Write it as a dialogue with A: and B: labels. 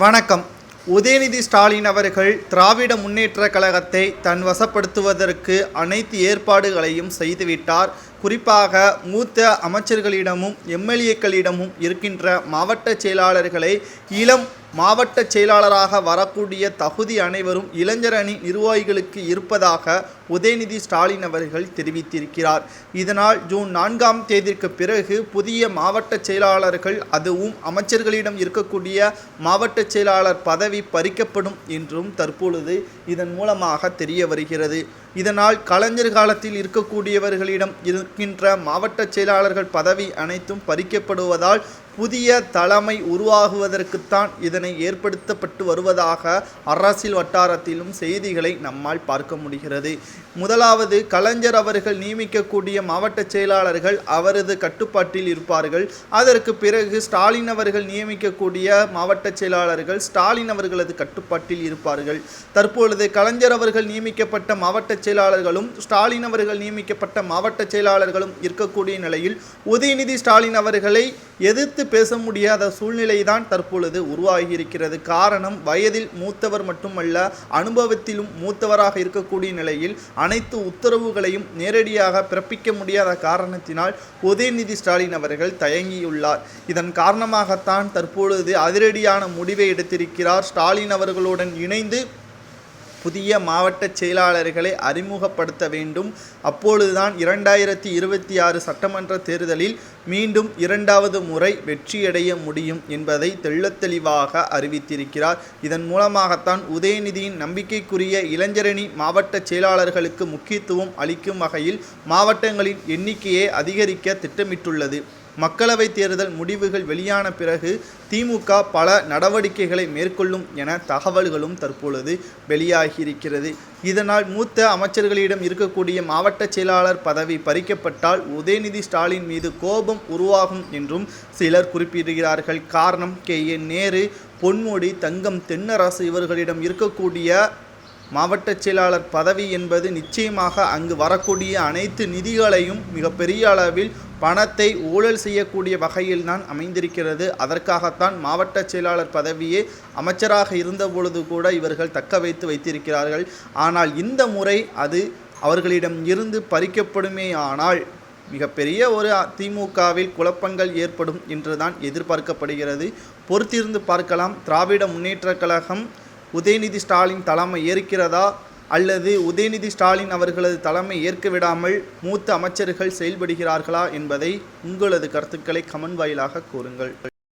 A: வணக்கம். உதயநிதி ஸ்டாலின் அவர்கள் திராவிட முன்னேற்ற கழகத்தை தன் வசப்படுத்துவதற்கு அனைத்து ஏற்பாடுகளையும் செய்துவிட்டார். குறிப்பாக மூத்த அமைச்சர்களிடமும் எம்எல்ஏக்களிடமும் இருக்கின்ற மாவட்ட செயலாளர்களை இளம் மாவட்ட செயலாளராக வரக்கூடிய தகுதி அனைவரும் இளைஞர் அணி நிர்வாகிகளுக்கு இருப்பதாக உதயநிதி ஸ்டாலின் அவர்கள் தெரிவித்திருக்கிறார். இதனால் ஜூன் நான்காம் தேதிக்கு பிறகு புதிய மாவட்ட செயலாளர்கள் அதுவும் அமைச்சர்களிடம் இருக்கக்கூடிய மாவட்ட செயலாளர் பதவி பறிக்கப்படும் என்றும் தற்பொழுது இதன் மூலமாக தெரிய வருகிறது. இதனால் கலைஞர் காலத்தில் இருக்கக்கூடியவர்களிடம் இருக்கின்ற மாவட்ட செயலாளர்கள் பதவி அனைத்தும் பறிக்கப்படுவதால் புதிய தலைமை உருவாகுவதற்குத்தான் இதனை ஏற்படுத்தப்பட்டு வருவதாக அரசியல் வட்டாரத்திலும் செய்திகளை நம்மால் பார்க்க முடிகிறது. முதலாவது கலைஞர் அவர்கள் நியமிக்கக்கூடிய மாவட்ட செயலாளர்கள் அவரது கட்டுப்பாட்டில் இருப்பார்கள். அதற்கு பிறகு ஸ்டாலின் அவர்கள் நியமிக்கக்கூடிய மாவட்ட செயலாளர்கள் ஸ்டாலின் அவர்களது கட்டுப்பாட்டில் இருப்பார்கள். தற்பொழுது கலைஞர் அவர்கள் நியமிக்கப்பட்ட மாவட்ட செயலாளர்களும் ஸ்டாலின் அவர்கள் நியமிக்கப்பட்ட மாவட்ட செயலாளர்களும் இருக்கக்கூடிய நிலையில் உதயநிதி ஸ்டாலின் அவர்களை எதிர்த்து பேச முடியாத சூழ்நிலை தான் தற்பொழுது உருவாகியிருக்கிறது. காரணம் வயதில் மூத்தவர் மட்டுமல்ல அனுபவத்திலும் மூத்தவராக இருக்கக்கூடிய நிலையில் அனைத்து உத்தரவுகளையும் நேரடியாக பிறப்பிக்க முடியாத காரணத்தினால் உதயநிதி ஸ்டாலின் அவர்கள் தயங்கியுள்ளார். இதன் காரணமாகத்தான் தற்பொழுது அதிரடியான முடிவை எடுத்திருக்கிறார். ஸ்டாலின் அவர்களுடன் இணைந்து புதிய மாவட்ட செயலாளர்களை அறிமுகப்படுத்த வேண்டும். அப்பொழுதுதான் இரண்டாயிரத்தி இருபத்தி ஆறு சட்டமன்ற தேர்தலில் மீண்டும் இரண்டாவது முறை வெற்றியடைய முடியும் என்பதை தெள்ளத்தெளிவாக அறிவித்திருக்கிறார். இதன் மூலமாகத்தான் உதயநிதியின் நம்பிக்கைக்குரிய இளைஞரணி மாவட்ட செயலாளர்களுக்கு முக்கியத்துவம் அளிக்கும் வகையில் மாவட்டங்களின் எண்ணிக்கையை அதிகரிக்க திட்டமிட்டுள்ளது. மக்களவைத் தேர்தல் முடிவுகள் வெளியான பிறகு திமுக பல நடவடிக்கைகளை மேற்கொள்ளும் என தகவல்களும் தற்பொழுது வெளியாகியிருக்கிறது. இதனால் மூத்த அமைச்சர்களிடம் இருக்கக்கூடிய மாவட்ட செயலாளர் பதவி பறிக்கப்பட்டால் உதயநிதி ஸ்டாலின் மீது கோபம் உருவாகும் என்றும் சிலர் குறிப்பிடுகிறார்கள். காரணம் கே. என் நேரு பொன்முடி தங்கம் தென்னரசு இவர்களிடம் இருக்கக்கூடிய மாவட்ட செயலாளர் பதவி என்பது நிச்சயமாக அங்கு வரக்கூடிய அனைத்து நிதிகளையும் மிகப்பெரிய அளவில் பணத்தை ஊழல் செய்யக்கூடிய வகையில்தான் அமைந்திருக்கிறது. அதற்காகத்தான் மாவட்ட செயலாளர் பதவியே அமைச்சராக இருந்தபொழுது கூட இவர்கள் தக்க வைத்து வைத்திருக்கிறார்கள். ஆனால் இந்த முறை அது அவர்களிடம் இருந்து பறிக்கப்படுமே ஆனால் மிகப்பெரிய ஒரு திமுகவில் குழப்பங்கள் ஏற்படும் என்றுதான் எதிர்பார்க்கப்படுகிறது. பொறுத்திருந்து பார்க்கலாம். திராவிட முன்னேற்றக் கழகம் உதயநிதி ஸ்டாலின் தலைமை ஏற்கிறதா? அல்லது உதயநிதி ஸ்டாலின் அவர்களது தலைமை ஏற்க விடாமல் மூத்த அமைச்சர்கள் செயல்படுகிறார்களா என்பதை உங்களது கருத்துக்களை கமன் வாயிலாக கூறுங்கள்.